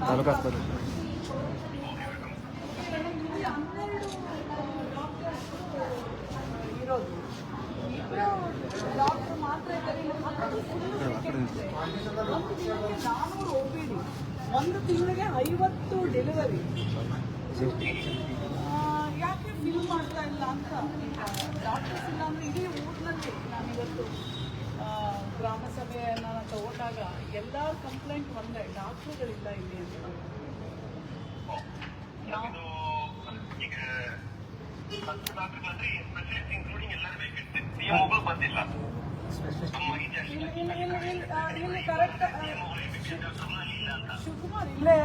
ತಾಲೂಕು ಆಸ್ಪತ್ರೆ ಇರೋದು ಇಬ್ಬರು ಡಾಕ್ಟರ್ ಮಾತ್ರ ಇದ್ದಾರೆ ಇನ್ನು ಹತ್ತು ತಿಂಗಳಿಗೆ ಒಂದು ತಿಂಗಳಿಗೆ ನಾನ್ನೂರು ಒ ಪಿ ಡಿ ಒಂದು ತಿಂಗಳಿಗೆ ಐವತ್ತು ಡೆಲಿವರಿ ಯಾಕೆ ಫಿಲ್ ಮಾಡ್ತಾ ಇಲ್ಲ ಅಂತ ಡಾಕ್ಟರ್ಸ್ ಇಲ್ಲ ಅಂದ್ರೆ ಇಡೀ ಊರಿನಲ್ಲಿ ನಾನಿವತ್ತು ಆ, ಗ್ರಾಮ ಸಭೆಯನ್ನ ತಗೊಂಡಾಗ ಎಲ್ಲ ಕಂಪ್ಲೇಂಟ್ ಒಂದೇ ಡಾಕ್ಟರ್ಗಳಿಲ್ಲ ಇಲ್ಲಿ ಅಂತ ನಾವು ಈಗ ಹತ್ತು ಡಾಕ್ಟರ್ಗಳಂದ್ರೆ ಸ್ಪೆಷಲಿಸ್ಟ್ ಇನ್ಕ್ಲೂಡಿಂಗ್ ಎಲ್ಲರೂ ಬೇಕಿತ್ತು ನಿಯಮಗಳು ಬಂದಿಲ್ಲ ನಮ್ಮ ಇತಿಹಾಸ ಇಲ್ಲಿ ಇಲ್ಲಿ ಇಲ್ಲಿ ಇಲ್ಲಿ ಆ, ಇಲ್ಲಿ ಕರೆಕ್ಟ್ ಡಾಕ್ಟರ್ನಲ್ಲಿ ಇಲ್ಲ ಅಂತ ಶಿವಕುಮಾರ್ ಇಲ್ಲೇ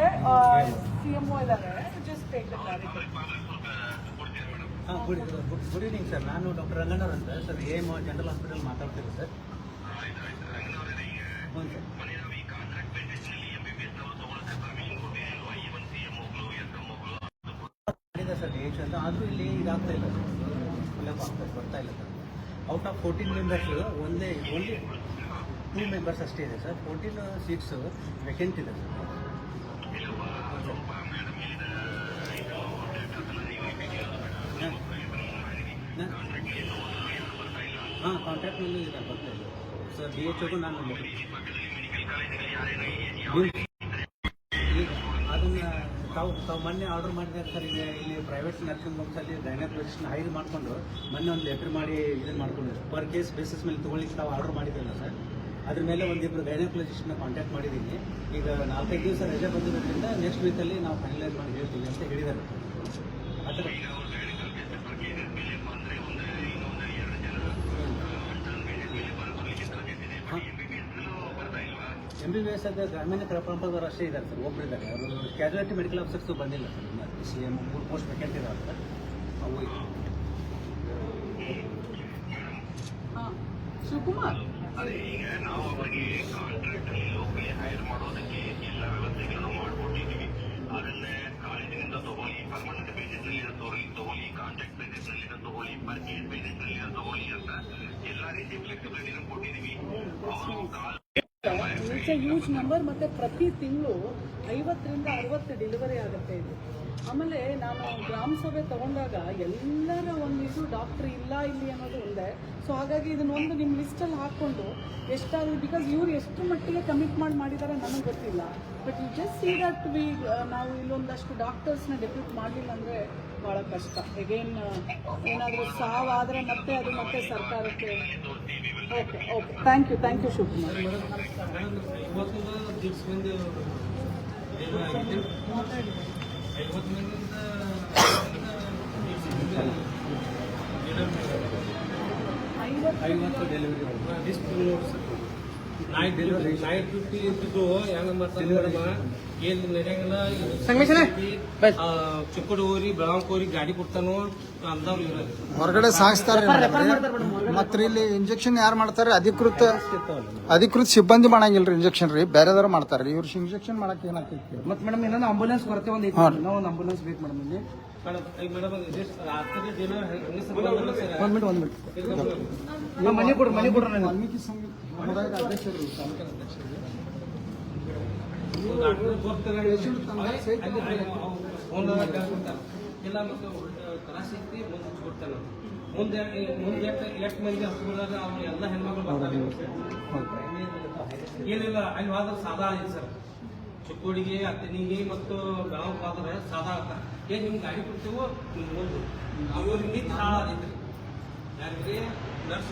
ಸಿ ಎಂ ಒ ಇದ್ದಾರೆ ಜಸ್ಟ್ ಟೇಕ್ ದ ಕ್ಲಾರಿಟಿ ಕೊಡ್ತೀರಾ ಮೇಡಮ್ ಹಾಂ good good good evening sir ನಾನು ಡಾಕ್ಟರ್ ರಂಗಣ್ಣವ್ರು ಅಂತ sir A M general hospital ಮಾತಾಡ್ತೀನಿ ಸರ್ ಆಯ್ತು ಆಯ್ತು ರಂಗನವರೇ ಈಗ ಹ್ಞೂ ಸರ್ ಮನೆ ನಾವು ಈ ಕಾಂಟ್ರಾಕ್ಟ್ ಬೇಸಿಸ್ನಲ್ಲಿ ಎಂ ಬಿ ಬಿ ಎಸ್ ಅವರು ತಗೊಳಕ್ಕೆ ಪರ್ಮಿಷನ್ ಕೊಟ್ಟಿರಲ್ವಾ ಈ ಒಂದು ಸಿ ಎಂ ಒಗಳು ಎಸ್ ಎಂ ಒಗಳು ಮಾಡಿದೆ ಸರ್ ಡಿ ಎಚ್ ಅಂತ ಆದರೂ ಇಲ್ಲಿ ಇದಾಗ್ತಾ ಇಲ್ಲ ಸರ್ ಫಿಲಪ್ ಆಗ್ತಾ ಬರ್ತಾ ಇಲ್ಲ sir out of fourteen members ಒಂದೇ ಓನ್ಲಿ ಟೂ ಮೆಂಬರ್ಸ್ ಅಷ್ಟೇ ಇದೆ ಸರ್. ಫೋರ್ಟೀನ್ ಸೀಟ್ಸು ವೆಕೆಂಟ್ ಇದೆ ಸರ್. ಹಾಂ ಕಾಂಟ್ಯಾಕ್ಟ್ನಲ್ಲಿ ಇದೆ, ಬರ್ತಾ ಇದೆ. ಸರ್ ಬಿ ಎಚ್ ಓಗೂ ನಾನು ತಾವು ತಾವು ಮೊನ್ನೆ ಆರ್ಡರ್ ಮಾಡಿದ್ರೆ ಸರ್ ಈಗ ಇಲ್ಲಿ ಪ್ರೈವೇಟ್ ನರ್ಸಿಂಗ್ ಹೋಮ್ಸಲ್ಲಿ ಗೈನಕಾಲಜಿಸ್ಟ್ನ ಹೈರ್ ಮಾಡಿಕೊಂಡು ಮೊನ್ನೆ ಒಂದು ಲೆಟರ್ ಮಾಡಿ ಇದನ್ನು ಮಾಡ್ಕೊಂಡಿದ್ರು ಪರ್ ಕೇಸ್ ಬೇಸಿಸ್ ಮೇಲೆ ತೊಗೊಳ್ಳಿಕ್ಕೆ ತಾವು ಆರ್ಡರ್ ಮಾಡಿದ್ರಲ್ಲ ಸರ್. ಅದ್ರ ಮೇಲೆ ಒಂದಿಬ್ಬರು ಗೈನಕಾಲಜಿಸ್ಟ್ನ ಕಾಂಟ್ಯಾಕ್ಟ್ ಮಾಡಿದ್ದೀನಿ. ಈಗ ನಾಲ್ಕೈದು ದಿವಸ ರಜೆ ಬಂದಿರೋದ್ರಿಂದ ನೆಕ್ಸ್ಟ್ ವೀಕಲ್ಲಿ ನಾವು ಫೈನಲೈಸ್ ಮಾಡಿ ಹೇಳ್ತೀವಿ ಅಂತ ಹೇಳಿದ್ದಾರೆ. ಎಂ ಬಿ ಬಿ ಎಸ್ ಅದು ಗ್ರಾಮೀಣ ಪ್ರಪಂಚದವರು ಅಷ್ಟೇ ಇದ್ದಾರೆ ಸರ್ ಒಬ್ಬರಿದ್ದಾರೆ ಅವರು ಕ್ಯಾಜುಯಾಲಿಟಿ ಮೆಡಿಕಲ್ ಆಫೀಸರ್ಸು ಬಂದಿಲ್ಲ ಸರ್ ಸಿ ಎಂ ಮೂರು ಪೋಸ್ಟ್ ವೇಕೆಂಟ್ ಇದಾವೆ ಸರ್ ಅವು ಶಿವಕುಮಾರ್? ಅದೇ ಈಗ ನಾವು ಅವರಿಗೆ ಕಾಂಟ್ರಾಕ್ಟ್ ಅಲ್ಲಿ ಲೋಕಲಿ ಹೈರ್ ಮಾಡೋದಕ್ಕೆ ಎಲ್ಲ ವ್ಯವಸ್ಥೆಗಳನ್ನು ಮಾಡ್ಕೊಟ್ಟಿದ್ದೀವಿ. ಅದನ್ನೇ ಕಾಲೇಜಿನಿಂದ ತಗೊಳ್ಳಿ ಪರ್ಮನೆಂಟ್ ಬೇಸಿಸ್ನಲ್ಲಿ ತಗೊಳ್ಳಿ ತಗೊಳ್ಳಿ ಕಾಂಟ್ರಾಕ್ಟ್ ಬೇಸಿಸ್ನಲ್ಲಿ ತಗೊಳ್ಳಿ ಪರ್ ಕೇಸ್ ಬೇಸಿಸ್ನಲ್ಲಿ ತಗೊಳ್ಳಿ ಅಂತ ಎಲ್ಲ ರೀತಿ ಫ್ಲೆಕ್ಸಿಬಿಲಿಟಿನೂ ಕೊಟ್ಟಿದ್ದೀವಿ. ಅವರು call it's a huge number ಮತ್ತೆ ಪ್ರತಿ ತಿಂಗಳು ಐವತ್ತರಿಂದ ಅರವತ್ತು ಡೆಲಿವರಿ ಆಗುತ್ತೆ ಇದು. ಆಮೇಲೆ ನಾನು ಗ್ರಾಮ ಸಭೆ ತಗೊಂಡಾಗ ಎಲ್ಲರ ಒಂದು ಇದು ಡಾಕ್ಟ್ರ್ ಇಲ್ಲ ಇಲ್ಲಿ ಅನ್ನೋದು ಒಂದೇ. ಸೊ ಹಾಗಾಗಿ ಇದನ್ನೊಂದು ನಿಮ್ಮ ಲಿಸ್ಟಲ್ಲಿ ಹಾಕ್ಕೊಂಡು ಎಷ್ಟಾದರೂ ಬಿಕಾಸ್ ಇವ್ರು ಎಷ್ಟು ಮಟ್ಟಿಗೆ ಕಮಿಟ್ ಮಾಡಿ ಮಾಡಿದ್ದಾರೆ ನನಗೆ ಗೊತ್ತಿಲ್ಲ. But you just see that we ನಾವು ಇಲ್ಲೊಂದಷ್ಟು ಡಾಕ್ಟರ್ಸ್ನ ಡೆಪ್ಯೂಟ್ ಮಾಡಲಿಲ್ಲ ಅಂದರೆ ಭಾಳ ಕಷ್ಟ. ಎಗೇನ್ ಏನಾದರೂ ಸಾವಾದರೆ ಮತ್ತೆ ಅದು ಮತ್ತೆ ಸರ್ಕಾರಕ್ಕೆ okay okay thank you thank you Shivakumar ಇವತ್ತೊಂದು ದಿವ್ಸ ಮಂದಿ ಐವತ್ತು ಮಂದಿಯಿಂದ ಐವತ್ತು delivery night delivery night duty ಇದ್ದಿದ್ದು ಹೆಂಗ ಮಾಡ್ತಾರೆ ಏನ್ ನಡೆಯಂಗಿಲ್ಲ ಚಿಕ್ಕಡು ಹೋರಿ ಬೆಳಗಾವ್ ಹೋರಿ ಗಾಡಿ ಕೊಡ್ತಾನೋ? ಅಂದವ್ರು ಇರೋದು. ಹೊರಗಡೆ ಸಾಗಿಸ್ತಾರೆ ಮತ್ತೆ ಇಲ್ಲಿ ಇಂಜೆಕ್ಷನ್ ಯಾರು ಮಾಡ್ತಾರೆ? ಅಧಿಕೃತ ಅಧಿಕೃತ ಸಿಬ್ಬಂದಿ ಮಾಡಂಗಿಲ್ರಿ ಇಂಜೆಕ್ಷನ್ ರೀ. ಬೇರೆದವ್ರು ಮಾಡ್ತಾರೆ ಇವ್ರು ಇಂಜೆಕ್ಷನ್ ಮಾಡಕ್ಕೆ ಏನಾಗ್ತೈತಿ? ಮತ್ತೆ ಮೇಡಮ್ ಇನ್ನೊಂದು ಆಂಬುಲೆನ್ಸ್ ಬರ್ತೇವೆ ಒಂದು ಐತಿ. ನಾವು ಒಂದು ಆಂಬುಲೆನ್ಸ್ ಬೇಕು ಮೇಡಮ್ ಇಲ್ಲಿ. ಒಂದ್ ಮಿನಿಟ್ ಒಂದು ಮಿನಿಟ್ ಮನೆ ಕೊಡ್ರಿ ಮನೆ ಕೊಡ್ರಿ ನನಗೆ. ವಾಲ್ಮೀಕಿ ಸಂಘ ಸಮುದಾಯದ ಅಧ್ಯಕ್ಷರು ತಾಲೂಕಿನ ಅಧ್ಯಕ್ಷರು ಡಾಕ್ಟರ್ ಬರ್ತಾರೆ ಒಂದು ಕೊಡ್ತಾರೆ ಇಲ್ಲ ಮತ್ತೆ ಕ್ಲಾಸ್ ಐತಿ ಮುಂದೆ ಮುಂದೆ ಮುಂದೆ ಎಷ್ಟು ಮಂದಿ ಹಸ್ಬಿಡಾರ ಅವ್ರು ಎಲ್ಲ ಹೆಣ್ಮಕ್ಳು ಬರ್ತಾರೆ ಏನಿಲ್ಲ ಅಲ್ಲಿ ಹೋದ್ರೆ ಸಾದಾ ಐತಿ ಸರ್ ಚಿಕ್ಕೋಡಿಗೆ ಅತ್ತನಿಗೆ ಮತ್ತು ಬೆಳಗ್ಗೆ ಹೋದ್ರೆ ಸಾದಾ ಆಗ್ತಾರೆ ಏನ್ ನಿಮ್ಗೆ ಗಾಡಿ ಕೊಡ್ತೀವೋ ನಿಮ್ಗೆ ಮುಂದೆ ಅವ್ರಿಗೆ ನಿಂತು ಹಾಳ ಆಗೈತ್ರಿ ಯಾರಿಗೆ ನರ್ಸ್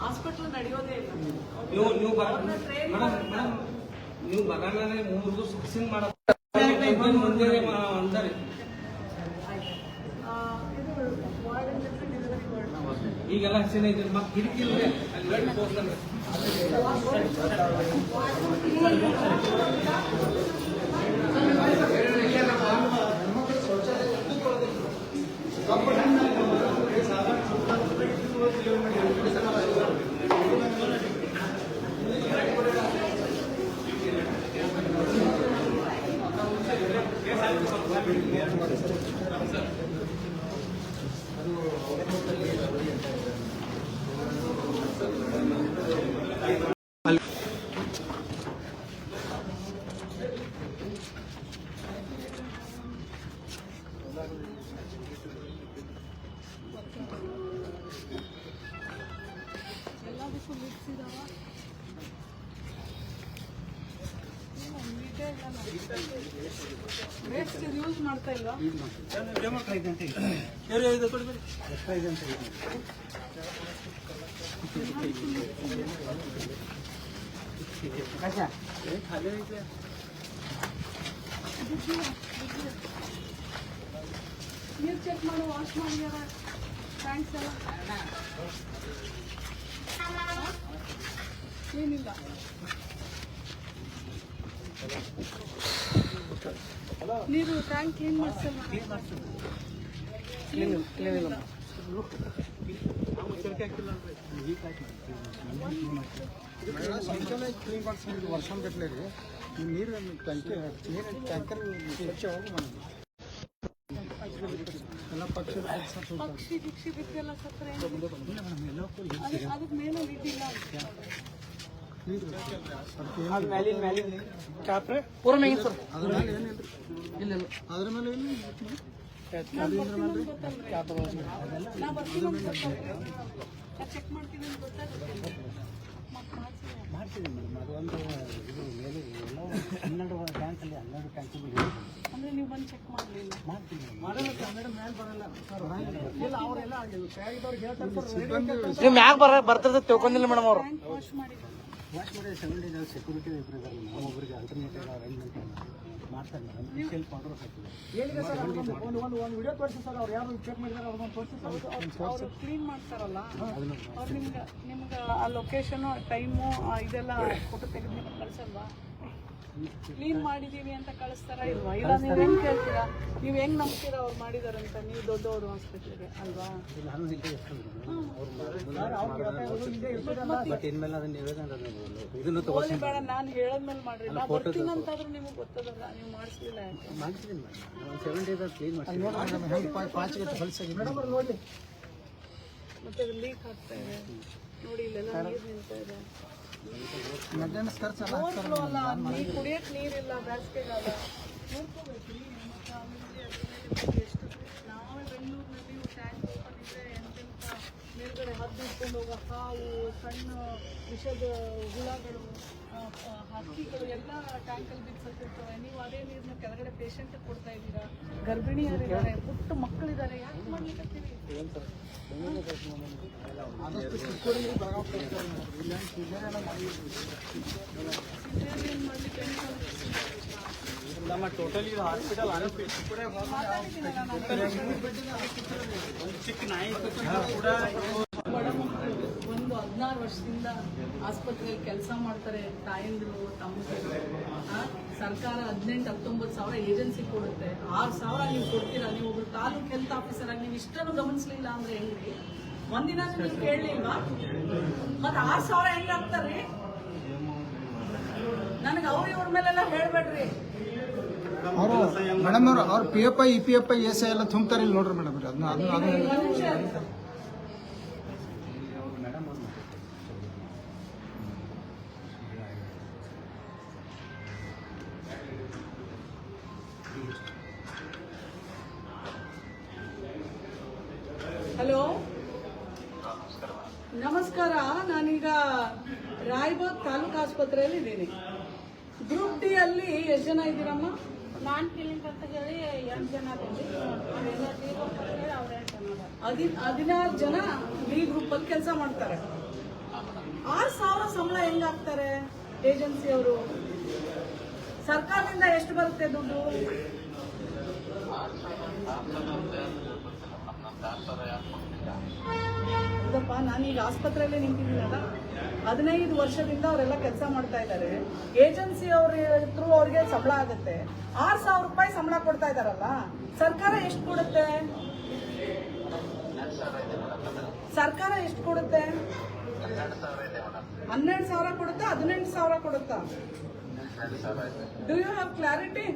ಹಾಸ್ಪಿಟ್ಲ್ ನಡೆಯೋದೇ ಇಲ್ಲ ನೀವು ನೀವು ಬರ ಮೇಡಮ್ ಮೇಡಮ್ ನೀವು ಬರೋಣ ಮೂರು ಸುಕ್ಸಿನ್ ಮಾಡ ಮುಂದೆ ಅಂದಾರೆ ಆ, ಇದು ವಾರ್ಡ್ ಅಂದ್ರೆ ಡೆಲಿವರಿ ವಾರ್ಡ್ ಈಗೆಲ್ಲ ಹಸಿನ ಇದೆ. ಮತ್ತೆ ಕಿರಿಕಿಲ್ಲ ಅಲ್ಲಿ ವೆಟ್ ಹೋಗ್ತಾನೆ ಮಾಡ್ತಾ ಇಲ್ವಾ ನೀರು ಚೆಕ್ ಮಾಡು ವಾಶ್ ಮಾಡಿದಾರ ಥ್ಯಾಂಕ್ಸ್ ಎಲ್ಲ ಏನಿಲ್ಲ ನೀರು ಟ್ಯಾಂಕ್ ಕ್ಲೀನ್ ಮಾಡಿಸಲ್ಲ ಕ್ಲೀನ್ ಕ್ಲೀನ್ ಇಲ್ಲ ಕ್ಲೀನ್ ಮಾಡ್ಸಂಗಿಲ್ಲ ವರ್ಷ ಗಟ್ಟಲೆ ರೀ ನೀರು ಟ್ಯಾಂಕರ್ ನೀರಿನ ಟ್ಯಾಂಕರ್ ಸ್ವಚ್ಛ ಹೋಗಿ ಮಾಡಿ ಎಲ್ಲ ಪಕ್ಷದ ಪಕ್ಷಿ ಗಿಕ್ಷಿ ಬಿದ್ದೆಲ್ಲ ಸತ್ತರೆ ಅದಕ್ಕೆ ಮೇಲೆ ಇದ್ದಿಲ್ಲ ನೀರು ಪೂರ ಮೇಗಿನ ಸರ್ ಅದ್ರ ಮೇಲೆ ಏನಿಲ್ಲ ಇಲ್ಲ ಅದ್ರ ಮೇಲೆ ಏನು ನಾ ಬರ್ತೀನಿ ಅಂತ ಗೊತ್ತಾಗ್ತದೆ. ನಾ ಚೆಕ್ ಮಾಡ್ತೀನಿ ಅಂತ ಗೊತ್ತಾಗುತ್ತೆ ಮತ್ತೆ ಮಾಡ್ತೀನಿ. ಮಾಡ್ತೀವಿ ಮೇಡಮ್ ಅದು ಒಂದು ಇದು ಮೇಲೆ ಎಲ್ಲ ಹನ್ನೆರಡು ಟ್ಯಾಂಕಲ್ಲಿ ಹನ್ನೆರಡು ಟ್ಯಾಂಕಲ್ಲಿ ಅಂದ್ರೆ ನೀವು ಬಂದು ಚೆಕ್ ಮಾಡಲಿಲ್ಲ ಸರ್ ನೀವು ಮ್ಯಾಗ ಬರ ಬರ್ತಿರ್ತದೆ ತಿಳ್ಕೊಂಡಿಲ್ಲ ಮೇಡಮ್ ಅವ್ರು. ವಾಶ್ ಮಾಡಿ ವಾಶ್ ಮಾಡಿದ್ರೆ ಸೆವೆನ್ ಡೇಸ್ ಸೆಕ್ಯೂರಿಟಿ ಇಬ್ಬರು ಇದ್ದಾರೆ ನಾವು ಒಬ್ಬರಿಗೆ ಆಲ್ಟರ್ನೇಟಿವ್ ಅರೇಂಜ್ಮೆಂಟ್ ಮಾಡ್ತಾರೆ ಮೇಡಮ್ ಸೆಲ್ಫ್ ತೋರಿಸಿ ಸರ್ ಅವರು ಕ್ಲೀನ್ ಮಾಡ್ತಾರಲ್ಲ ಅವ್ರು ನಿಮ್ಗೆ ನಿಮ್ಗೆ ಆ ಲೊಕೇಶನು ಟೈಮು ಇದೆಲ್ಲ ಫೋಟೋ ತೆಗೆದು ಕ್ಲೀನ್ ಮಾಡಿದೀವಿ ಅಂತ ಕಳಿಸ್ತಾರ ಇಲ್ವಾ? ಇಲ್ಲ ನೀವು ಹೆಂಗ್ ಕೇಳ್ತೀರಾ? ನೀವು ಹೆಂಗ್ ನಂಬ್ತೀರಾ ಅವ್ರು ಮಾಡಿದಾರಂತ? ನೀವು ದೊಡ್ಡವರು ಹಾಸ್ಪಿಟ್ಲಿಗೆ ಅಲ್ವಾ? ನಾನು ಇಲ್ಲಿ ಬಟ್ ಇನ್ಮೇಲೆ ಅದನ್ನ ನಿವೇದನೆ ಇದನ್ನು ಹೋಗ್ಲಿ ಬೇಡ ನಾನು ಹೇಳದ್ಮೇಲೆ ಮಾಡ್ರಿ. ನಾ ಬರ್ತೀನಿ ಅಂತಾದ್ರೂ ನಿಮಗೆ ಗೊತ್ತದಲ್ಲ ನೀವು ಮಾಡಿಸ್ಲಿಲ್ಲ ಮತ್ತೆ ಲೀಕ್ ಆಗ್ತಾ ಇದೆ. ನೋಡಿ ಇಲ್ಲೆಲ್ಲ ನೀರು ನಿಂತ ಇದೆ. ಮೇಂಟೆನೆನ್ಸ್ ಖರ್ಚು ಎಲ್ಲ ಓವರ್ಫ್ಲೋ ಅಲ್ಲ ನೀರು ಕುಡಿಯಕ್ ನೀರಿಲ್ಲ ಬೇಸಿಗೆಗಾಲ ನೋಡ್ಕೋಬೇಕ್ರಿ ಮತ್ತೆ ಆಮೇಲೆ ಅದ್ರ ಮೇಲೆ ಎಷ್ಟು. ನಾವೇ ಬೆಂಗಳೂರಿನಲ್ಲಿ ಟ್ಯಾಂಕ್ ಓಪನ್ ಇದ್ರೆ ಎಂತೆಂಥ ಮೇಲ್ಗಡೆ ಹದ್ದು ಇಟ್ಕೊಂಡು ಹೋಗೋ ಹಾವು ಸಣ್ಣ ವಿಷದ ಹುಳಗಳು ಆ, ಆ, ಹಕ್ಕಿಗಳು ಎಲ್ಲ ಟ್ಯಾಂಕಲ್ಲಿ ಬಿದ್ದು ಸತ್ತಿರ್ತವೆ ನೀವು ಅದೇ ನೀರನ್ನ ಕೆಳಗಡೆ ಪೇಷಂಟ್ ಕೊಡ್ತಾ ಇದ್ದೀರಾ? ಗರ್ಭಿಣಿಯರಿದ್ದಾರೆ ಪುಟ್ಟ ಮಕ್ಕಳಿದ್ದಾರೆ. ಯಾಕೆ ಸಿಸೇರಿಯನ್ ಮಾಡ್ಲಿಕ್ಕೆ ನಮ್ಮ ಟೋಟಲಿ ಹಾಸ್ಪಿಟಲ್ ಮಾತಾಡಿದ್ದೀನಲ್ಲ ನಾನು. ಚಿಕ್ಕ ನಾಯಿ ಕೂಡ ಹದಿನಾರು ವರ್ಷದಿಂದ ಆಸ್ಪತ್ರೆಯಲ್ಲಿ ಕೆಲಸ ಮಾಡ್ತಾರೆ ತಾಯಂದಿರು ತಮ್ಮ ಸರ್ಕಾರ ಹದಿನೆಂಟು ಹತ್ತೊಂಬತ್ತು ಸಾವಿರ ಏಜೆನ್ಸಿ ಕೊಡುತ್ತೆ. ಆರು ಸಾವಿರ ನೀವು ಕೊಡ್ತೀರಾ? ನೀವು ಒಬ್ರು ತಾಲೂಕ್ ಹೆಲ್ತ್ ಆಫೀಸರ್ ಆಗಿ ನೀವು ಇಷ್ಟನ್ನು ಗಮನಿಸ್ಲಿಲ್ಲ ಅಂದ್ರೆ ಹೆಂಗ್ರಿ ಒಂದಿನ ನೀವು ಕೇಳಲಿಲ್ವಾ? ಮತ್ತೆ ಆರು ಸಾವಿರ ಹೆಂಗ್ ಹಾಕ್ತಾರ್ರಿ ನನಗೆ ಅವ್ರ ಇವ್ರ ಮೇಲೆಲ್ಲ ಹೇಳ್ಬೇಡ್ರಿ. ಅವರು ಮೇಡಮ್ ಅವ್ರು ಅವ್ರು P F I E P F I S I ಎಲ್ಲ ತುಂಬ್ತಾರೆ ಇಲ್ಲಿ ನೋಡ್ರಿ ಮೇಡಮ್ ಅದನ್ನ ಅದನ್ನ ರಾಯಬಾಗ್ ತಾಲೂಕು ಆಸ್ಪತ್ರೆಯಲ್ಲಿ ಇದ್ದೀನಿ ಗ್ರೂಪ್ ಡಿ ಅಲ್ಲಿ ಎಷ್ಟು ಜನ ಇದ್ದೀರಮ್ಮ ನಾನ್ ಕ್ಲಿನಿಕ್ ಅಂತ ಹೇಳಿ ಎಂಟು ಜನ ಹದಿ ಹದಿನಾರು ಜನ ಬಿ ಗ್ರೂಪ್ ಅಲ್ಲಿ ಕೆಲಸ ಮಾಡ್ತಾರೆ ಆರು ಸಾವಿರ ಸಂಬಳ ಹೆಂಗಾಗ್ತಾರೆ ಹಾಕ್ತಾರೆ ಏಜೆನ್ಸಿ ಅವರು ಸರ್ಕಾರದಿಂದ ಎಷ್ಟು ಬರುತ್ತೆ ದುಡ್ಡು ಹೌದಪ್ಪ ಈಗ ಆಸ್ಪತ್ರೆಯಲ್ಲಿ ನಿಂತಿದ್ದೀನಲ್ಲ. ಹದಿನೈದು ವರ್ಷದಿಂದ ಅವರೆಲ್ಲ ಕೆಲಸ ಮಾಡ್ತಾ ಇದ್ದಾರೆ. ಏಜೆನ್ಸಿ ಅವ್ರ ಥ್ರೂ ಅವ್ರಿಗೆ ಸಂಬಳ ಆಗುತ್ತೆ. ಆರು ಸಾವಿರ ರೂಪಾಯಿ ಸಂಬಳ ಕೊಡ್ತಾ ಇದ್ದಾರಲ್ಲ, ಸರ್ಕಾರ ಎಷ್ಟು ಕೊಡುತ್ತೆ? ಸರ್ಕಾರ ಎಷ್ಟು ಕೊಡುತ್ತೆ? ಹನ್ನೆರಡು ಸಾವಿರ ಕೊಡುತ್ತಾ, ಹದಿನೆಂಟು ಸಾವಿರ ಕೊಡುತ್ತಾ? Do you have clarity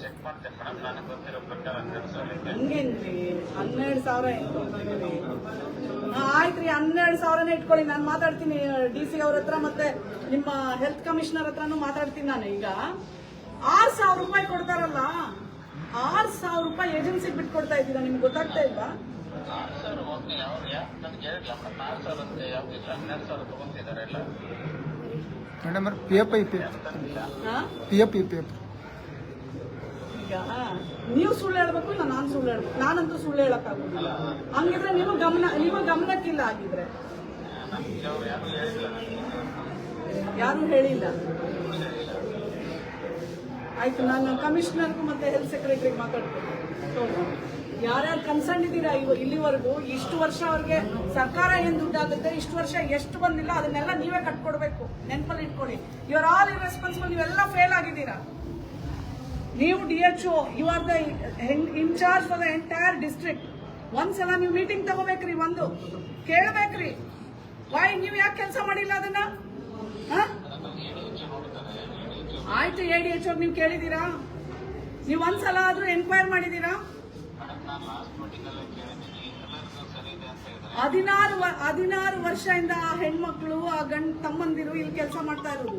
check ಮಾಡ್ತೇನೆ ಮೇಡಮ್ ನನಗೆ ಗೊತ್ತಿರೋ ಪ್ರಕಾರ ಹನ್ನೆರಡು ಸಾವಿರ ಇದೆ ಹಂಗೇನ್ರಿ? ಹನ್ನೆರಡು ಸಾವಿರ ಆಯ್ತ್ರಿ ಹನ್ನೆರಡು ಸಾವಿರನೇ ಇಟ್ಕೊಳ್ಳಿ. ನಾನು ಮಾತಾಡ್ತೀನಿ ಡಿ ಸಿ ಅವ್ರ ಹತ್ರ ಮತ್ತೆ ನಿಮ್ಮ ಹೆಲ್ತ್ ಕಮಿಷನರ್ ಹತ್ರನೂ ಮಾತಾಡ್ತೀನಿ ನಾನು ಈಗ. ಆರ್ ಸಾವಿರ ರೂಪಾಯಿ ಕೊಡ್ತಾರಲ್ಲ? ಆರ್ ಸಾವಿರ ರೂಪಾಯಿ ಏಜೆನ್ಸಿಗೆ ಬಿಟ್ಕೊಡ್ತಾ ಇದ್ದೀರಾ? ನಿಮ್ಗೆ ಗೊತ್ತಾಗ್ತಾ ಇಲ್ವಾ madam P F I P F ಹಾ? P F E P F ನೀವು ಸುಳ್ಳು ಹೇಳ್ಬೇಕು, ಇಲ್ಲ ನಾನು ಸುಳ್ಳು ಹೇಳ್ಬೇಕು? ನಾನಂತೂ ಸುಳ್ಳು ಹೇಳಕ್ಕಾಗೋದಿಲ್ಲ. ಹಂಗಿದ್ರೆ ನೀವು ಗಮನ, ನಿಮ್ಮ ಗಮನಕ್ಕಿಲ್ಲ ಆಗಿದ್ರೆ ಯಾರು ಹೇಳಿಲ್ಲ. ಆಯ್ತು, ನಾನು ಕಮಿಷನರ್ಗೂ ಮತ್ತೆ ಹೆಲ್ತ್ ಸೆಕ್ರೆಟರಿಗೆ ಮಾತಾಡ್ತೀನಿ. ಯಾರ್ಯಾರು ಕನ್ಸರ್ನ್ ಇದ್ದೀರಾ ಇಲ್ಲಿವರೆಗೂ? ಇಷ್ಟು ವರ್ಷ ಅವ್ರಿಗೆ ಸರ್ಕಾರ ಏನ್ ದುಡ್ಡಾಗುತ್ತೆ? ಇಷ್ಟು ವರ್ಷ ಎಷ್ಟು ಬಂದಿಲ್ಲ? ಅದನ್ನೆಲ್ಲ ನೀವೇ ಕಟ್ಕೊಡ್ಬೇಕು. ನೆನಪಲ್ಲಿ ಇಟ್ಕೊಳ್ಳಿ. ಆರ್ ಆಲ್ ಇರೆಸ್ಪಾನ್ಸಿಬಲ್ ನೀವೆಲ್ಲ ಫೇಲ್ ಆಗಿದ್ದೀರಾ? ನೀವು D H O you are the incharge for the entire district ಒಂದ್ಸಲ ನೀವು ಮೀಟಿಂಗ್ ತಗೋಬೇಕ್ರಿ, ಒಂದು. ಕೇಳಬೇಕ್ರಿ. ವೈ ನೀವು ಯಾಕೆ ಕೆಲಸ ಮಾಡಿಲ್ಲ ಅದನ್ನ? ಆಯ್ತು ಎ ಡಿ ಎಚ್ ನೀವು ಕೇಳಿದ್ದೀರಾ? ನೀವು ಒಂದ್ಸಲ ಆದ್ರೂ ಎನ್ಕ್ವೈರ್ ಮಾಡಿದ್ದೀರಾ? ಹದಿನಾರು ಹದಿನಾರು ವರ್ಷದಿಂದ ಆ ಹೆಣ್ಮಕ್ಳು, ಆ ಗಂಡ ತಮ್ಮಂದಿರು ಇಲ್ಲಿ ಕೆಲಸ ಮಾಡ್ತಾ ಇರೋದು.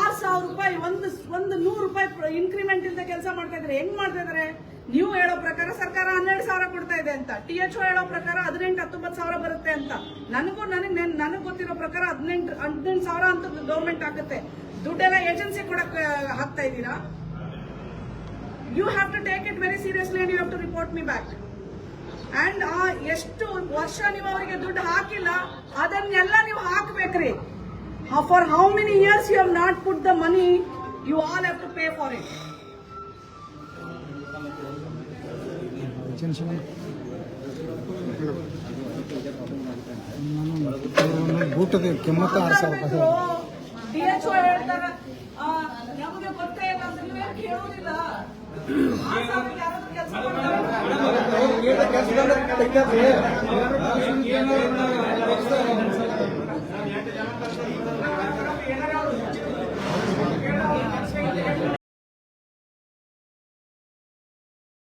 ಆರ್ ಸಾವಿರ ರೂಪಾಯಿ, ಒಂದು ಒಂದು ನೂರು ರೂಪಾಯಿ ಇನ್ಕ್ರಿಮೆಂಟ್ ಇಲ್ಲದೆ ಕೆಲಸ ಮಾಡ್ತಾ ಇದ್ದಾರೆ. ಹೆಂಗ್ ಮಾಡ್ತಾ ಇದಾರೆ ನೀವು ಹೇಳೋ ಪ್ರಕಾರ ಸರ್ಕಾರ ಹನ್ನೆರಡು ಸಾವಿರ ಕೊಡ್ತಾ ಇದೆ ಅಂತ. ಟಿ ಎಚ್ ಹೇಳೋ ಪ್ರಕಾರ ಹದಿನೆಂಟು, ಹತ್ತೊಂಬತ್ತು ಸಾವಿರ ಬರುತ್ತೆ ಅಂತ. ನನಗೂ, ನನಗೆ ನನಗೆ ಗೊತ್ತಿರೋ ಪ್ರಕಾರ ಹದಿನೆಂಟು ಹದಿನೆಂಟು ಸಾವಿರ ಅಂತ ಗೌರ್ಮೆಂಟ್ ಆಗುತ್ತೆ ದುಡ್ಡೆಲ್ಲ ಏಜೆನ್ಸಿ ಕೊಡಕ್ ಹಾಕ್ತಾ ಇದ್ದೀರಾ? You have to take it very seriously and you have to report me back and ಎಷ್ಟು ವರ್ಷ ನೀವು ಅವರಿಗೆ ದುಡ್ಡು ಹಾಕಿಲ್ಲ, ಅದನ್ನೆಲ್ಲ ನೀವು ಹಾಕ್ಬೇಕ್ರಿ. For how many years you have not put the money you all have to pay for it ಬೂಟದ ಕಿಮ್ಮತ್ತ ಆರು ಸಾವಿರ ರೂಪಾಯಿ ಡಿ ಎಚ್ ಹೇಳ್ತಾರ ಆ, ನಮಗೆ ಗೊತ್ತೇ ಇಲ್ಲ ಅಂತ ನೀವೇನ್ ಕೇಳೋದಿಲ್ಲ ಆ ಸಾರಿಗೆ ಯಾರಾದ್ರೂ ಕೆಲಸ ಮಾಡ್ತಾರೆ